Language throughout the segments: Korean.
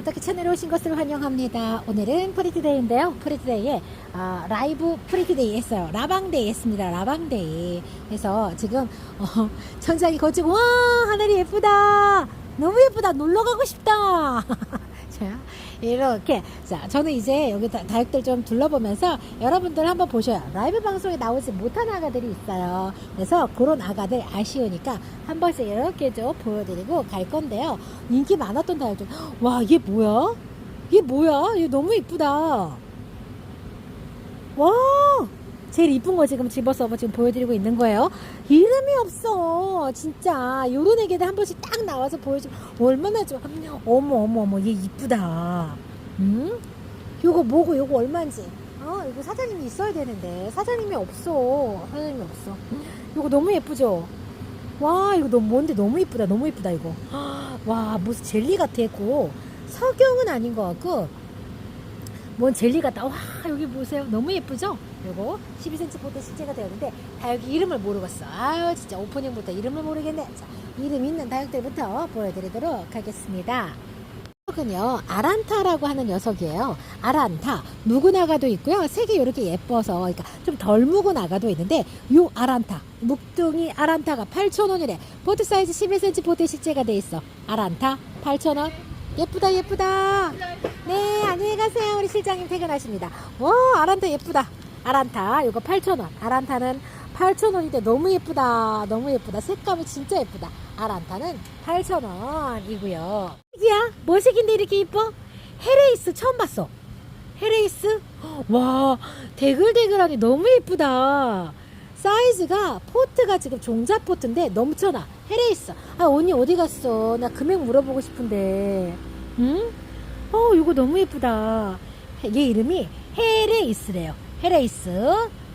부탁해 채널에 오신 것을 환영합니다. 오늘은 프리티데이인데요. 프리티데이에 아, 라이브 프리티데이 했어요. 라방데이 했습니다. 라방데이. 그래서 지금 어, 천장이 거치고 와 하늘이 예쁘다. 너무 예쁘다. 놀러 가고 싶다. 자 이렇게 자 저는 이제 여기 다- 다육들 좀 둘러보면서 여러분들 한번 보셔요. 라이브 방송에 나오지 못한 아가들이 있어요. 그래서 그런 아가들 아쉬우니까 한 번씩 이렇게 좀 보여드리고 갈 건데요. 인기 많았던 다육들 와 이게 뭐야? 이게 뭐야? 이거 너무 이쁘다. 와 제일 이쁜 거 지금 집어서 지금 보여드리고 있는 거예요. 이름이 없어. 진짜 요런 애기들 한 번씩 딱 나와서 보여주면 얼마나 좋아. 어머 어머 어머 얘 이쁘다. 응? 요거 뭐고 요거 얼마인지. 어 이거 사장님이 있어야 되는데 사장님이 없어. 사장님이 없어. 요거 너무 예쁘죠? 와 이거 너무 뭔데 너무 이쁘다 너무 이쁘다 이거. 와 무슨 젤리 같아 고 석영은 아닌 것 같고 뭔 젤리 같다. 와 여기 보세요. 너무 예쁘죠? 요거 12cm 포트 실제가 되었는데 다육이 이름을 모르겠어. 아유 진짜 오프닝부터 이름을 모르겠네. 자, 이름 있는 다육들부터 보여드리도록 하겠습니다. 녀석은요 아란타라고 하는 녀석이에요. 아란타 묵은 아가도 있고요. 색이 이렇게 예뻐서 그러니까 좀 덜 묵은 아가도 있는데 요 아란타 묵둥이 아란타가 8,000원이래. 포트 사이즈 11cm 포트 실제가 돼 있어. 아란타 8,000원. 예쁘다 예쁘다. 네 안녕히 가세요 우리 실장님 퇴근하십니다. 와 아란타 예쁘다. 아란타 요거 8,000원. 아란타는 8,000원인데 너무 예쁘다. 너무 예쁘다. 색감이 진짜 예쁘다. 아란타는 8,000원이고요. 이야 뭐색인데 이렇게 이뻐? 헤레이스 처음 봤어. 헤레이스? 와 대글대글하니 너무 예쁘다. 사이즈가 포트가 지금 종자 포트인데 넘쳐나. 헤레이스. 아 언니 어디 갔어? 나 금액 물어보고 싶은데. 응? 어 이거 너무 예쁘다. 얘 이름이 헤레이스래요. 헤레이스.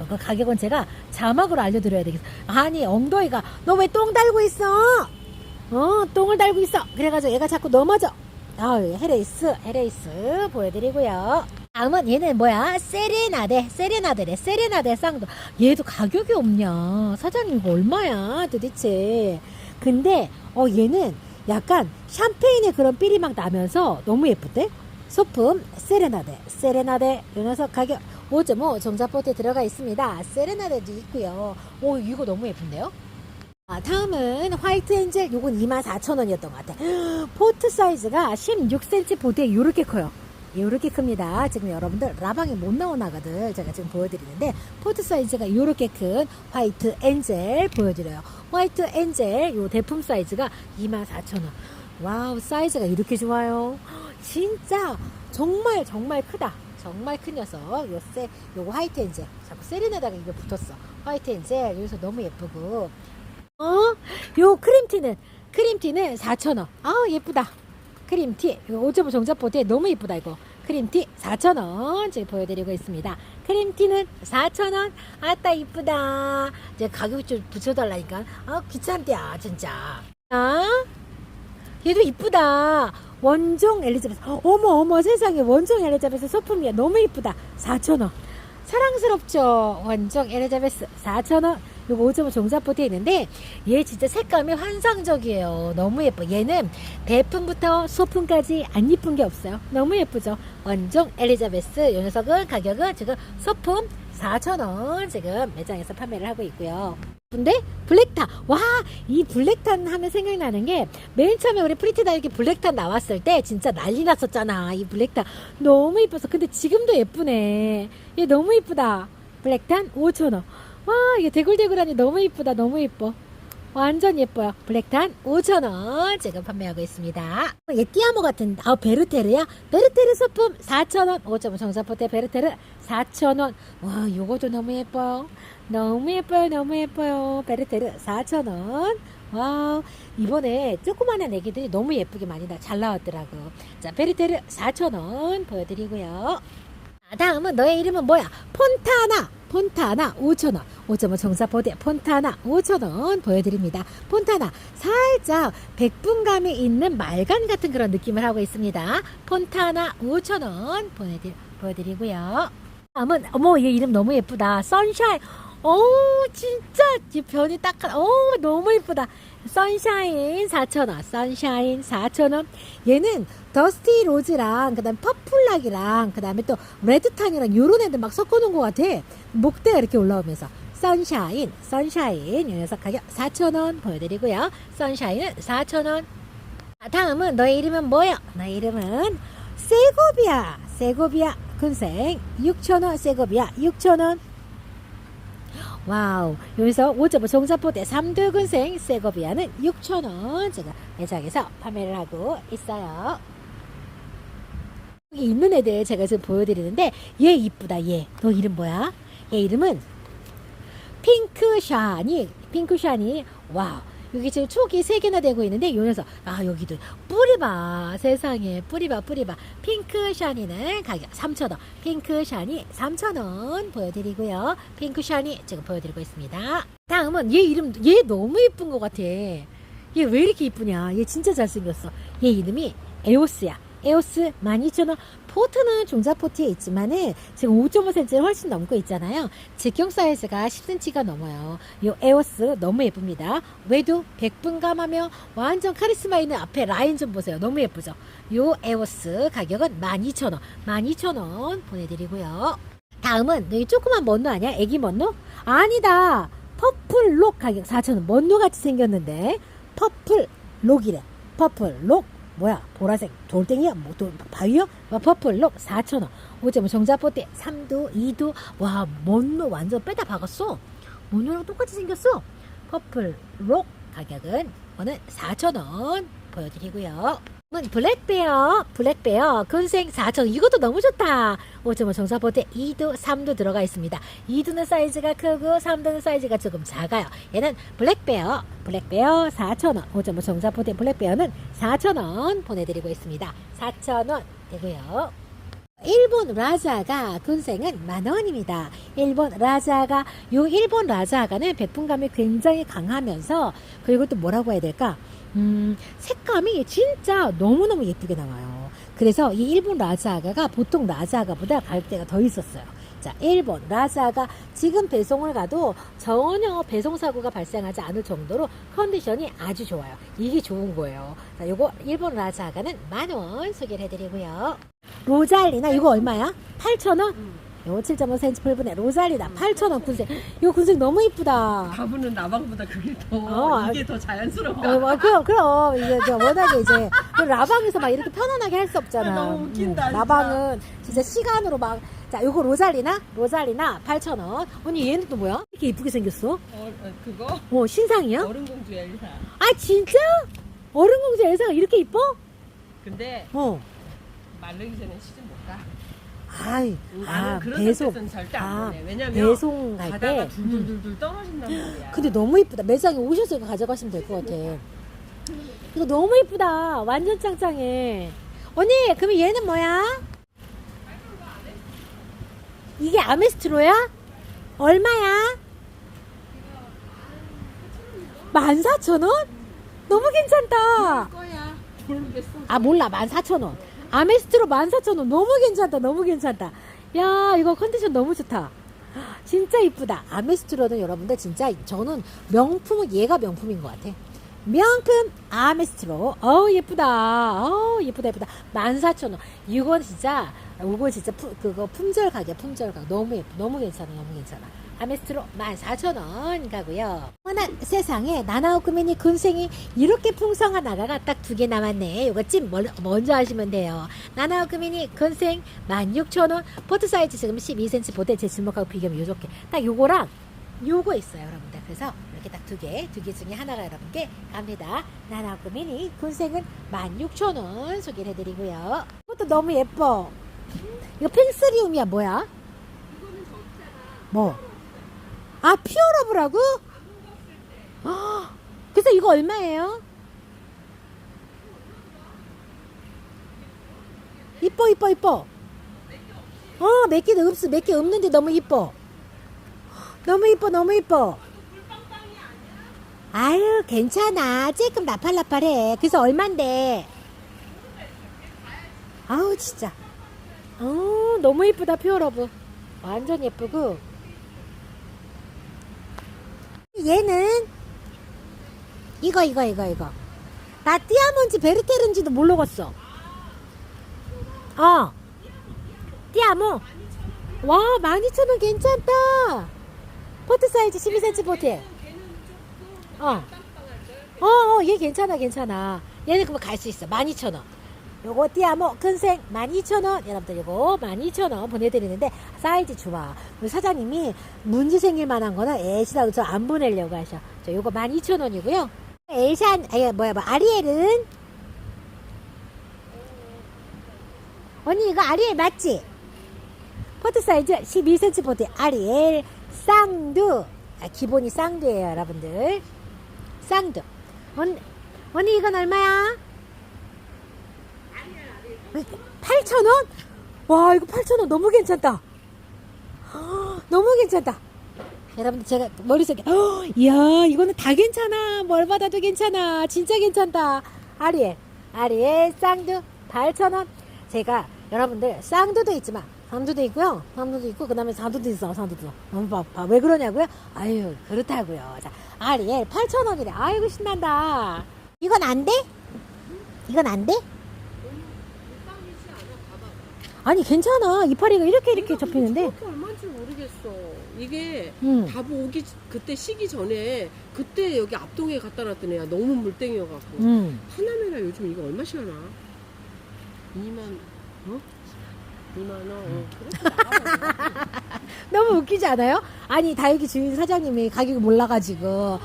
그 가격은 제가 자막으로 알려드려야 되겠어. 아니 엉덩이가 너 왜 똥 달고 있어? 어 똥을 달고 있어. 그래가지고 얘가 자꾸 넘어져. 아 헤레이스 헤레이스 보여드리고요. 다음은 얘는 뭐야? 세레나데 세레나데래 세레나데 쌍도 얘도 가격이 없냐 사장님 이거 얼마야 도대체 근데 어 얘는 약간 샴페인의 그런 삘이 막 나면서 너무 예쁜데 소품 세레나데 세레나데 이 녀석 가격 5.5 정자포트에 들어가 있습니다 세레나데도 있고요 오 이거 너무 예쁜데요 아, 다음은 화이트 엔젤 요건 24,000원이었던 것 같아 포트 사이즈가 16cm 보드에 요렇게 커요 요렇게 큽니다. 지금 여러분들 라방에 못 아가들 제가 지금 보여드리는데 포트 사이즈가 요렇게 큰 화이트 엔젤 보여드려요. 화이트 엔젤 요 대품 사이즈가 24,000원. 와우 사이즈가 이렇게 좋아요. 진짜 정말 정말 크다. 정말 큰 녀석. 요새 요거 화이트 엔젤. 자꾸 세리네다가 이거 붙었어. 화이트 엔젤 여기서 너무 예쁘고. 어? 요 크림티는 크림티는 4,000원. 아 예쁘다. 크림티 이거 5.5 정자포트에 너무 이쁘다 이거 크림티 4,000원 지금 보여드리고 있습니다 크림티는 4,000원 아따 이쁘다 이제 가격 좀 붙여달라니까 아 귀찮대야 진짜 아 얘도 이쁘다 원종 엘리자베스. 어머 어머 세상에. 원종 엘리자베스 소품이야. 너무 이쁘다. 4,000원. 사랑스럽죠? 원종 엘리자베스. 4,000원. 요거 5.5 종자포트에 있는데 얘 진짜 색감이 환상적이에요. 너무 예뻐. 얘는 대품부터 소품까지 안 이쁜 게 없어요. 너무 예쁘죠? 원종 엘리자베스. 이 녀석은 가격은 지금 소품 4,000원 지금 매장에서 판매를 하고 있고요 근데 블랙탄 와 이 블랙탄 하면 생각나는 게 맨 처음에 우리 프리티다 이렇게 블랙탄 나왔을 때 진짜 난리 났었잖아 이 블랙탄 너무 이뻐서. 근데 지금도 예쁘네. 얘 너무 이쁘다. 블랙탄 5,000원. 와 이게 대굴대굴하니 너무 이쁘다. 너무 이뻐 완전 예뻐요. 블랙탄 5,000원 지금 판매하고 있습니다. 얘 띠아모 같은 아 베르테르야? 베르테르 소품 4,000원 5.5 정사포테 베르테르 4,000원. 와 요거도 너무 예뻐요. 너무 예뻐요 너무 예뻐요. 베르테르 4,000원. 와 이번에 조그마한 애기들이 너무 예쁘게 많이 나, 잘 나왔더라고. 자 베르테르 4,000원 보여드리고요. 아, 다음은 너의 이름은 뭐야? 폰타나 폰타나 5,000원. 5.5 정사포대 폰타나 5,000원 보여드립니다. 폰타나 살짝 백분감이 있는 말간 같은 그런 느낌을 하고 있습니다. 폰타나 5,000원 보여드리, 보여드리고요. 다음은 어머 얘 이름 너무 예쁘다. 선샤인 어우 진짜. 이 변이 딱 어우 너무 이쁘다. 선샤인 4,000원 선샤인 4,000원. 얘는 더스티 로즈랑 그다음 퍼플락이랑 그다음에 또 레드탄이랑 요런 애들 막 섞어놓은 것 같아. 목대가 이렇게 올라오면서. 선샤인 선샤인. 이 녀석 가격 4,000원 보여드리고요. 선샤인은 4,000원. 다음은 너의 이름은 뭐야 너의 이름은 세고비아 세고비아 군생 6,000원 세고비아 6,000원 와우. 여기서 5.5 종자포대 3두 군생 세고비아는 6,000원 제가 매장에서 판매를 하고 있어요. 여기 있는 애들 제가 지금 보여드리는데 얘 이쁘다 얘 너 이름 뭐야? 얘 이름은 핑크샤니. 핑크샤니. 와우 여기 지금 촉이 세 개나 되고 있는데 이 녀석. 아 여기도 뿌리 봐. 세상에. 뿌리 봐 뿌리 봐. 핑크 샤니는 가격 3,000원. 핑크 샤니 3,000원 보여드리고요. 핑크 샤니 지금 보여드리고 있습니다. 다음은 얘 이름 얘 너무 예쁜 것 같아. 얘 왜 이렇게 이쁘냐? 얘 진짜 잘생겼어. 얘 이름이 에오스야 에오스 12,000원 포트는 종자포트에 있지만은 지금 5.5cm를 훨씬 넘고 있잖아요. 직경 사이즈가 10cm가 넘어요. 이 에오스 너무 예쁩니다. 외도 100분 감하며 완전 카리스마 있는 앞에 라인 좀 보세요. 너무 예쁘죠? 이 에오스 가격은 12,000원. 12,000원 보내드리고요. 다음은 여기 조그만 먼노 아니야? 애기 먼노? 아니다. 퍼플록 가격 4,000원. 먼노 같이 생겼는데 퍼플록이래. 퍼플록 뭐야? 보라색 돌덩이야? 뭐 도, 바위요? 와, 퍼플록 4,000원. 5.5 정자포대 3두 2두. 와 뭔노 완전 빼다 박았어? 뭔노랑 똑같이 생겼어? 퍼플록 가격은 오늘 4,000원 보여드리고요. 은 블랙베어 블랙베어 근생 4,000원 이것도 너무 좋다. 5.5 정사포대 2두 3두 들어가 있습니다. 2두는 사이즈가 크고 3두는 사이즈가 조금 작아요. 얘는 블랙베어 블랙베어 4,000원. 5.5 정사포대 블랙베어는 4,000원 보내드리고 있습니다. 4,000원 되고요 일본 라자가 군생은 만원입니다. 일본 라자가 요 일본 라자가는 백분감이 굉장히 강하면서 그리고 또 뭐라고 해야 될까? 음, 색감이 진짜 너무너무 예쁘게 나와요. 그래서 이 일본 라자가가 보통 라자가보다 가격대가 더 있었어요. 자, 일본 라자가 지금 배송을 가도 전혀 배송 사고가 발생하지 않을 정도로 컨디션이 아주 좋아요. 이게 좋은 거예요. 자, 요거 일본 라자가는 만 원 소개를 해드리고요. 로잘리나 이거 얼마야? 8,000원? 요거 7.5cm 풀분에 로잘리나 8,000원 군색. 이거 군색 너무 이쁘다. 가부는 나방보다 그게 더 어, 이게 더 자연스러워. 어, 뭐, 그럼, 그럼. 이제 워낙에 이제, 그 라방에서 막 이렇게 편안하게 할 수 없잖아. 아, 너무 웃긴다, 음, 진짜. 라방은 진짜 시간으로 막, 자, 요거 로잘리나? 로잘리나 8,000원. 언니, 얘는 또 뭐야? 이렇게 이쁘게 생겼어? 어, 어, 그거 어, 신상이야? 어른공주 엘사. 아, 진짜? 어른공주 엘사가 이렇게 이뻐? 근데 어. 마르기 전에 시즌 못 가. 아이, 나는 아, 그런 배송. 절대 안 아, 보내. 왜냐면 배송 갈 가다가 때. 음. 둘둘둘둘 떨어진단 말이야. 근데 너무 이쁘다. 매장에 오셔서 이거 가져가시면 될 것 같아. 이거 너무 이쁘다. 완전 짱짱해. 언니, 그러면 얘는 뭐야? 이게 아메스트로야? 얼마야? 14,000원? 너무 괜찮다. 거야. 모르겠어. 아, 몰라. 14,000원. 아메스트로 14,000원. 너무 괜찮다. 너무 괜찮다. 야, 이거 컨디션 너무 좋다. 진짜 이쁘다. 아메스트로는 여러분들 진짜 저는 명품은 얘가 명품인 것 같아. 명품 아메스트로. 어우, 예쁘다. 어우, 예쁘다, 예쁘다. 14,000원. 이건 진짜, 이거 진짜 푸, 그거 품절 가격, 품절 가격. 너무 예쁘, 너무 괜찮아, 너무 괜찮아. 아메스트로 14,000원 가고요. 워낙 세상에 나나오크 미니 군생이 이렇게 풍성한 나라가 딱 두 개 남았네. 이거 찜 멀- 먼저 하시면 돼요. 나나오크 미니 군생 16,000원. 포트 사이즈 지금 12cm 보대 제 주먹하고 비교하면 요렇게. 딱 요거랑 요거 있어요, 여러분들. 그래서 이렇게 딱 두 개, 두 개 중에 하나가 여러분께 갑니다. 나나오크 미니 군생은 16,000원 소개를 해드리고요. 이것도 너무 예뻐. 이거 펜스리움이야, 뭐야? 뭐? 아, 피어러브라고? 아, 그래서 이거 얼마예요? 이뻐, 이뻐, 이뻐. 어, 몇 개도 없어. 몇 개 없는데 너무 이뻐. 너무 이뻐, 너무 이뻐. 아유, 괜찮아. 조금 나팔나팔해. 그래서 얼만데? 아우, 진짜. 어, 너무 이쁘다, 피어러브. 완전 예쁘고. 얘는 이거 이거 이거 이거 나 띠아몬지 베르테른지도 모르겠어 어 띠아모 와 12,000원 괜찮다 포트 사이즈 12cm 포트 어. 어, 어, 얘 괜찮아, 괜찮아. 얘는 그럼 갈 수 있어. 12,000원. 요거 띠아모 큰생 12,000원. 여러분들 요거 12,000원 보내드리는데 사이즈 좋아. 우리 사장님이 문제 생길 만한 거는 애시다고 저 안 보내려고 하셔. 저 요거 12,000원이고요. 에이샨, 아니, 뭐야, 뭐, 아리엘은? 언니, 이거 아리엘 맞지? 포트 사이즈 12cm 포트 아리엘 쌍두. 아, 기본이 쌍두예요, 여러분들. 쌍두. 언니, 언니 이건 얼마야? 8,000원? 와, 이거 8,000원 너무 괜찮다. 헉, 너무 괜찮다. 여러분들 제가 머릿속에 헉, 이야 이거는 다 괜찮아. 뭘 받아도 괜찮아. 진짜 괜찮다. 아리엘 아리엘 쌍두 8,000원. 제가 여러분들 쌍두도 있지만 삼두도 있고요. 삼두도 있고 그 다음에 사두도 있어 사두도. 너무 바빠. 왜 그러냐고요? 아유 그렇다고요. 자 아리엘 8,000원이래. 아이고 신난다. 이건 안 돼? 이건 안 돼? 아니 괜찮아 이파리가 이렇게 이렇게 접히는데 그렇게 얼마인지 모르겠어. 이게 음. 바보 오기 그때 시기 전에 그때 여기 앞동에 갖다 놨던 애야 너무 물땡이여갖고 음. 하나메라 요즘 이거 얼마씩 하나? 2만 어? 2만 원. 어, 그렇게. 너무 웃기지 않아요? 아니 다육이 주인 사장님이 가격이 몰라가지고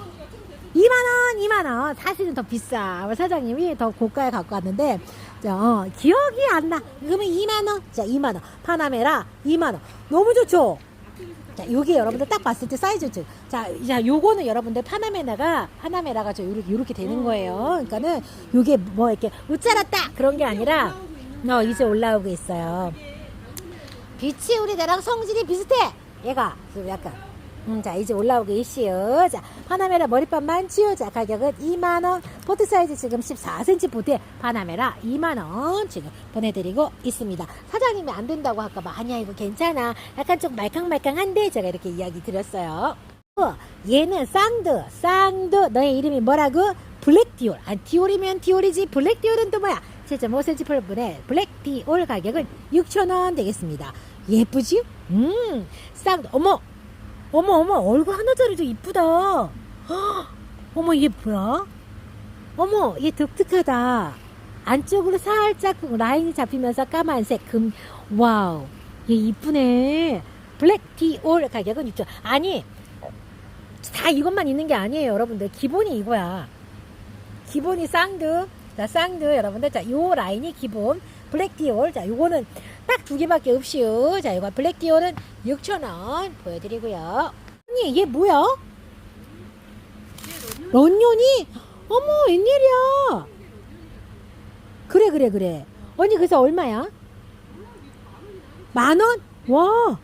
2만원 2만원. 사실은 더 비싸. 우리 사장님이 더 고가에 갖고 왔는데 자, 어, 기억이 안 나. 그러면 2만원? 자 2만원. 파나메라 2만원. 너무 좋죠? 자 요게 여러분들 딱 봤을 때 사이즈 죠? 자, 자 요거는 여러분들 파나메라가 파나메라가 저 요렇게 요렇게 되는 거예요. 그러니까는 요게 뭐 이렇게 우짜랐다! 그런 게 아니라 어 이제 올라오고 있어요. 빛이 우리 나랑 성질이 비슷해. 얘가 좀 약간. 음, 자 이제 올라오고 있시요. 자 파나메라 머리판 많지요. 자 가격은 2만 원. 포트 사이즈 지금 14cm 포트에 파나메라 2만 원 지금 보내드리고 있습니다. 사장님이 안 된다고 할까 봐 아니야 이거 괜찮아. 약간 좀 말캉말캉한데 제가 이렇게 이야기 드렸어요. 어, 얘는 쌍드, 쌍드. 너의 이름이 뭐라고? 블랙 디올. 아, 디올이면 디올이지. 블랙 디올은 또 뭐야? 7.5cm 펄분의 블랙 디올 가격은 6,000원 되겠습니다. 예쁘지? 음, 쌍드. 어머, 어머, 어머, 얼굴 하나짜리도 이쁘다. 헉, 어머, 얘 뭐야? 어머, 얘 독특하다. 안쪽으로 살짝 라인이 잡히면서 까만색 금, 와우. 얘 이쁘네. 블랙 디올 가격은 6,000원. 아니, 다 이것만 있는 게 아니에요, 여러분들. 기본이 이거야. 기본이 쌍드. 자, 쌍드, 여러분들. 자, 요 라인이 기본. 블랙 디올. 자, 요거는 딱 두 개밖에 없이요. 자, 이거 블랙 디올은 6,000원 보여드리고요. 언니, 얘 뭐야? 런년이? 어머, 웬일이야? 그래, 그래, 그래. 언니, 그래서 얼마야? 만 원? 와.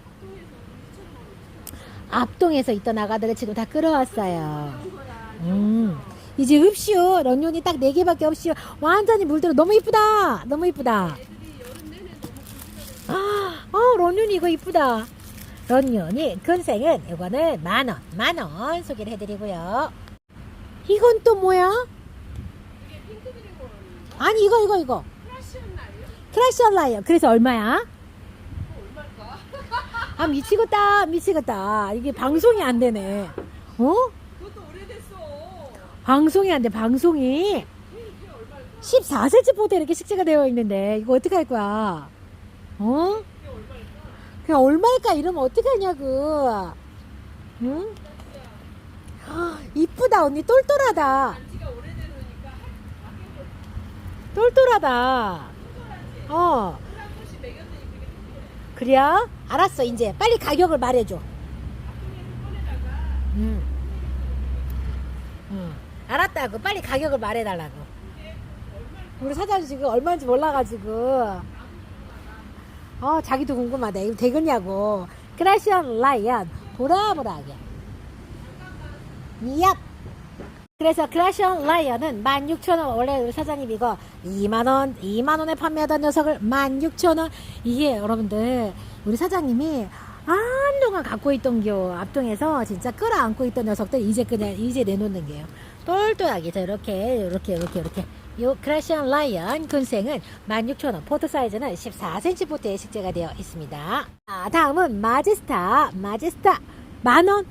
앞동에서 있던 아가들을 지금 다 끌어왔어요. 음. 이제 읍시오. 런년이 딱 네 개밖에 없이요. 완전히 물들어. 너무 이쁘다. 너무 이쁘다. 아, 어, 런년이 이거 이쁘다. 런년이 근생은 이거는 만 원, 만원 소개를 해드리고요. 이건 또 뭐야? 아니 이거 이거 이거. 크라시언 라이어. 그래서 얼마야? 아 미치겠다 미치겠다 이게 방송이 안 되네 어? 그것도 오래됐어. 방송이 안 돼 방송이 14cm 포트 이렇게 식재가 되어 있는데 이거 어떻게 할 거야 어? 그냥 얼마일까? 이러면 어떡하냐고. 응? 아, 이쁘다 언니. 똘똘하다. 똘똘하다. 어. 그래요? 알았어. 이제 빨리 가격을 말해줘. 응. 응. 알았다고. 빨리 가격을 말해달라고. 우리 사장님 지금 얼마인지 몰라가지고 어 자기도 궁금하다. 이거 되겠냐고. 크라시언 라이언 보라보라하게. 얍 그래서 크라시언 라이언은 16,000원 원래 우리 사장님 이거 2만원 2만원에 판매하던 녀석을 16,000원. 이게 여러분들 우리 사장님이 한동안 갖고 있던 겨 앞동에서 진짜 끌어안고 있던 녀석들 이제 그냥 이제 내놓는 게요. 똘똘하게 자 이렇게 이렇게 이렇게 이렇게 요 크라시안 라이언 군생은 16,000원 포트 사이즈는 14cm 포트에 식재가 되어 있습니다. 자, 다음은 마제스타 마제스타 만원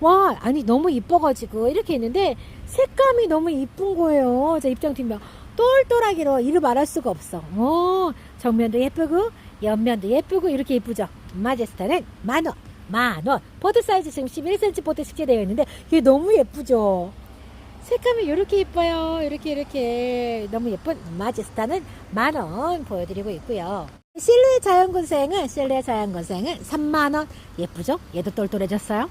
와 아니 너무 이뻐가지고 이렇게 있는데 색감이 너무 이쁜 거예요. 자 입장팀명 똘똘하기로 이루 말할 수가 없어. 어, 정면도 예쁘고 옆면도 예쁘고 이렇게 예쁘죠. 마제스타는 만원 만원 포트 사이즈 지금 11cm 포트 식재되어 있는데 이게 너무 예쁘죠. 색감이 이렇게 예뻐요. 이렇게 이렇게 너무 예쁜 마제스타는 만원 보여드리고 있고요. 실루엣 자연군생은 실루엣 자연군생은 3만원 예쁘죠? 얘도 똘똘해졌어요.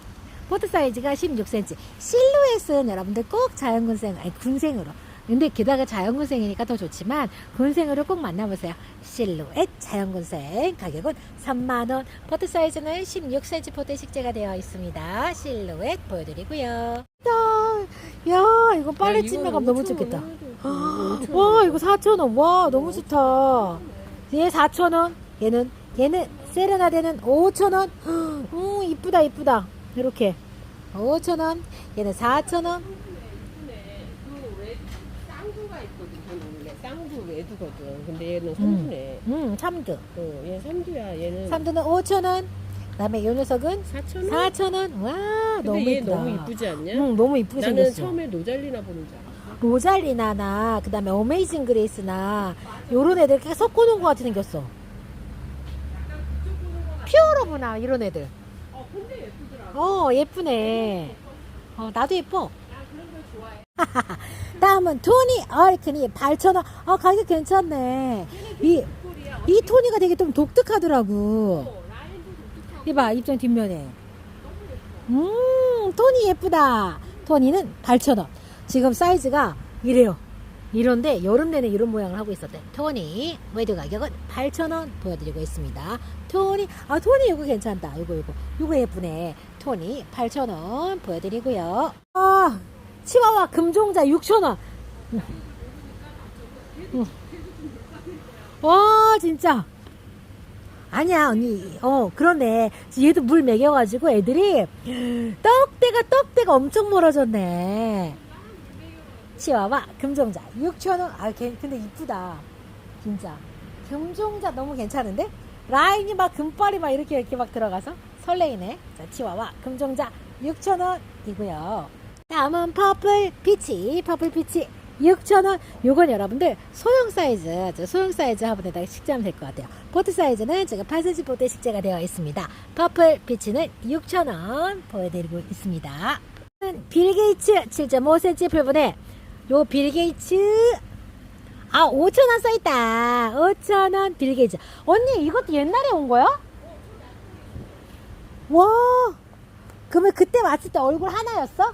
포트 사이즈가 16cm. 실루엣은 여러분들 꼭 자연군생, 아니 군생으로. 근데 게다가 자연군생이니까 더 좋지만 군생으로 꼭 만나보세요. 실루엣 자연군생 가격은 3만원. 포트 사이즈는 16cm 포트 식재가 되어 있습니다. 실루엣 보여드리고요. 야, 이거 빨래 찜해가면 너무 좋겠다. 와 이거 4,000원 와 너무 좋다 얘 4,000원 얘는 얘는 세레나데는 5,000원 음 이쁘다 이쁘다 이렇게 5,000원 얘는 4,000원 그왜 쌍두가 있거든. 걔는 원래 쌍두 외두거든. 근데 얘는 삼두네. 음 참드 어, 얘 삼두야. 얘는 참드는 5,000원 그다음에 이 녀석은 4천 원. 4,000원 와 근데 너무 얘 이쁘다 너무 이쁘지 않냐? 응 너무 이쁘게 나는 생겼어 처음에 노잘리나 보는 줄 알았어. 로잘리나나 그다음에 어메이징 그레이스나 요런 애들 이렇게 섞어 놓은 것 같이 생겼어 퓨어러브나 이런 애들 어, 근데 예쁘더라. 어 예쁘네 어 나도 예뻐 다음은 토니 얼큰이 8,000원. 아 가격 괜찮네. 이, 이 토니가 되게 좀 독특하더라고. 이봐 입장 뒷면에. 음 토니 예쁘다. 토니는 8,000원. 지금 사이즈가 이래요. 이런데 여름 내내 이런 모양을 하고 있었대. 토니 외드 가격은 8,000원 보여드리고 있습니다. 토니 아 토니 이거 괜찮다. 이거 이거. 이거 예쁘네. 토니 8,000원 보여드리고요. 아 치와와 금종자 6,000원. 와 진짜. 아니야 언니. 어 그러네. 얘도 물 먹여가지고 애들이 떡대가 떡대가 엄청 멀어졌네. 치와와 금종자 6,000원. 아 걔- 근데 이쁘다. 진짜. 금종자 너무 괜찮은데? 라인이 막 금발이 막 이렇게 이렇게 막 들어가서 설레이네. 자 치와와 금종자 6,000원이고요 다음은 퍼플 피치 퍼플 피치 6,000원. 요건 여러분들 소형 사이즈 저 소형 사이즈 화분에다가 식재하면 될 것 같아요. 포트 사이즈는 지금 8cm 포트에 식재가 되어 있습니다. 퍼플 피치는 6,000원 보여드리고 있습니다. 빌 게이츠 7.5cm 풀분에 요 빌 게이츠 아 5,000원 써있다. 5,000원 빌 게이츠. 언니 이것도 옛날에 온 거야? 와! 그러면 그때 왔을 때 얼굴 하나였어?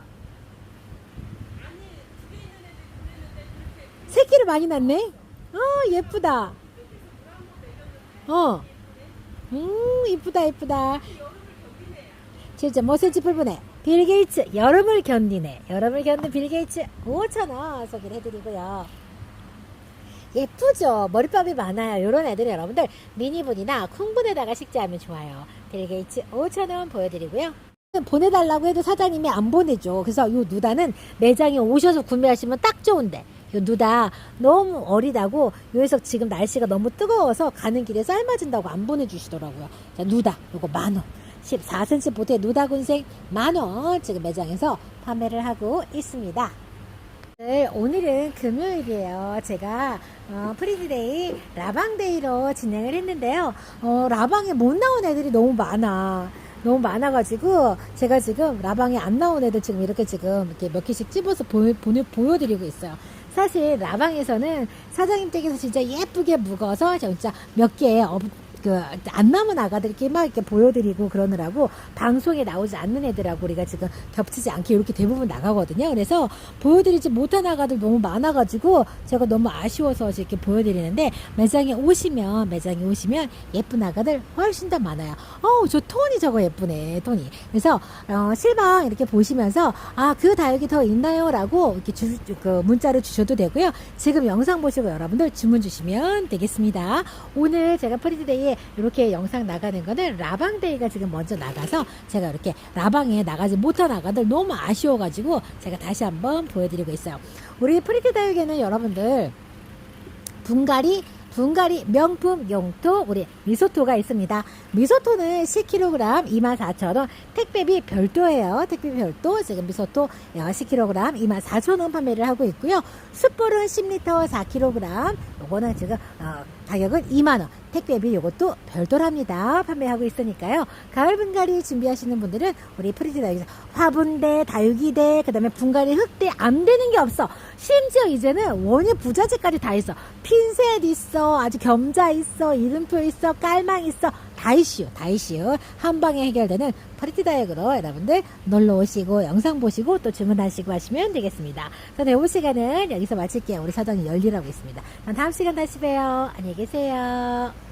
새끼를 많이 낳네? 어, 예쁘다. 어. 음, 이쁘다, 이쁘다. 7.5cm 풀분에 빌 게이츠, 여름을 견디네. 여름을 견딘 빌 게이츠 5,000원 소개를 해드리고요. 예쁘죠? 머리밥이 많아요. 이런 애들 여러분들 미니분이나 콩분에다가 식재하면 좋아요. 빌 게이츠 5,000원 보여드리고요. 보내달라고 해도 사장님이 안 보내줘. 그래서 요 누다는 매장에 오셔서 구매하시면 딱 좋은데. 요 누다 너무 어리다고 요에서 지금 날씨가 너무 뜨거워서 가는 길에 삶아진다고 안 보내주시더라고요. 자, 누다 요거 만 원. 14cm 보트의 누다 군생 만원 지금 매장에서 판매를 하고 있습니다. 네, 오늘은 금요일이에요. 제가 어, 프리드데이 라방데이로 진행을 했는데요. 어, 라방에 못 나온 애들이 너무 많아. 너무 많아가지고 제가 지금 라방에 안 나온 애들 지금 이렇게 지금 이렇게 몇 개씩 집어서 보여, 보여, 보여드리고 있어요. 사실 라방에서는 사장님 댁에서 진짜 예쁘게 묵어서 진짜 몇 개, 어, 그, 안 남은 아가들끼리 막 이렇게 보여드리고 그러느라고 방송에 나오지 않는 애들하고 우리가 지금 겹치지 않게 이렇게 대부분 나가거든요. 그래서 보여드리지 못한 아가들 너무 많아가지고 제가 너무 아쉬워서 이렇게 보여드리는데 매장에 오시면, 매장에 오시면 예쁜 아가들 훨씬 더 많아요. 어우, 저 톤이 저거 예쁘네, 톤이. 그래서, 어, 실방 이렇게 보시면서, 아, 그 다육이 더 있나요? 라고 이렇게 주, 그 문자를 주셔도 되고요. 지금 영상 보시고 여러분들 주문 주시면 되겠습니다. 오늘 제가 프리드데이에 이렇게 영상 나가는 거는 라방데이가 지금 먼저 나가서 제가 이렇게 라방에 나가지 못한 아가들 너무 아쉬워가지고 제가 다시 한번 보여드리고 있어요. 우리 프리티 다육에는 여러분들 분갈이 분갈이 명품 용토 우리 미소토가 있습니다. 미소토는 10kg 24,000원 택배비 별도예요. 택배비 별도 지금 미소토 어, 10kg 24,000원 판매를 하고 있고요. 숯불은 10리터 4kg 요거는 지금 어, 가격은 2만원 택배비 요것도 별도랍니다. 판매하고 있으니까요. 가을 분갈이 준비하시는 분들은 우리 프리티 다육에서 화분대, 다육이대, 그 다음에 분갈이 흙대 안 되는 게 없어. 심지어 이제는 원예 부자재까지 다 있어. 핀셋 있어, 아주 겸자 있어, 이름표 있어, 깔망 있어. 다 이슈, 다 이슈. 한 방에 해결되는 프리티 다육으로 여러분들 놀러 오시고 영상 보시고 또 주문하시고 하시면 되겠습니다. 저는 오늘 시간은 여기서 마칠게요. 우리 사장님 열일하고 있습니다. 다음 시간 다시 봬요. 안녕히 계세요.